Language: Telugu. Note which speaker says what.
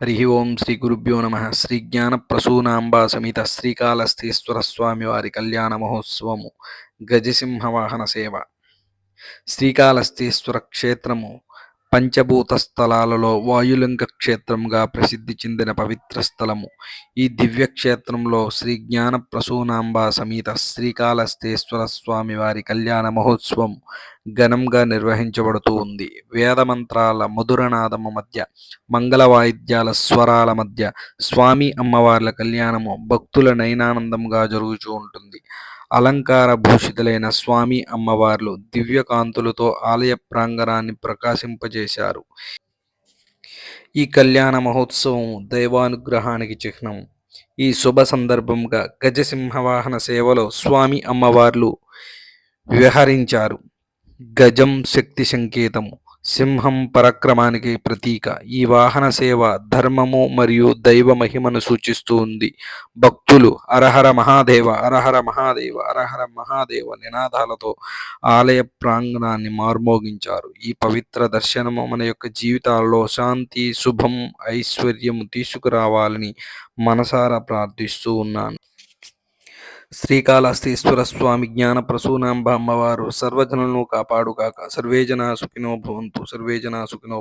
Speaker 1: హరి ఓం శ్రీ గురుభ్యో నమ శ్రీ జ్ఞాన ప్రసూనాంబ సమేత శ్రీకాళహస్తీశ్వర స్వామి వారి కళ్యాణ మహోత్సవము గజసింహ వాహన సేవ శ్రీకాళహస్తీశ్వర క్షేత్రము పంచభూత స్థలాలలో వాయులింగ క్షేత్రంగా ప్రసిద్ధి చెందిన పవిత్ర స్థలము. ఈ దివ్య క్షేత్రంలో శ్రీ జ్ఞాన ప్రసూనాంబ సమేత శ్రీకాళహస్తేశ్వర స్వామి వారి కళ్యాణ మహోత్సవం ఘనంగా నిర్వహించబడుతూ ఉంది. వేద మంత్రాల మధురనాదము మధ్య మంగళ వాయిద్యాల స్వరాల మధ్య స్వామి అమ్మవార్ల కళ్యాణము భక్తుల నయనానందంగా జరుగుతూ ఉంటుంది. అలంకార భూషితులైన స్వామి అమ్మవార్లు దివ్యకాంతులతో ఆలయ ప్రాంగణాన్ని ప్రకాశింపజేశారు. ఈ కళ్యాణ మహోత్సవం దైవానుగ్రహానికి చిహ్నం. ఈ శుభ సందర్భంగా గజసింహవాహన సేవలో స్వామి అమ్మవార్లు వ్యవహరించారు. గజం శక్తి సంకేతము సింహం పరక్రమానికి ప్రతీక. ఈ వాహన సేవ ధర్మము మరియు దైవ మహిమను సూచిస్తూ ఉంది. భక్తులు అరహర మహాదేవ అరహర మహాదేవ అరహర మహాదేవ నినాదాలతో ఆలయ ప్రాంగణాన్ని మార్మోగించారు. ఈ పవిత్ర దర్శనము మన యొక్క జీవితాల్లో శాంతి శుభం ఐశ్వర్యము తీసుకురావాలని మనసారా ప్రార్థిస్తూ ఉన్నాను. శ్రీకాళహస్తీశ్వర స్వామి జ్ఞాన ప్రసూనాంబ అమ్మవారు సర్వజనులను కాపాడుగాక. సర్వే జనా సుఖినో భవంతు సర్వే జనా సుఖినో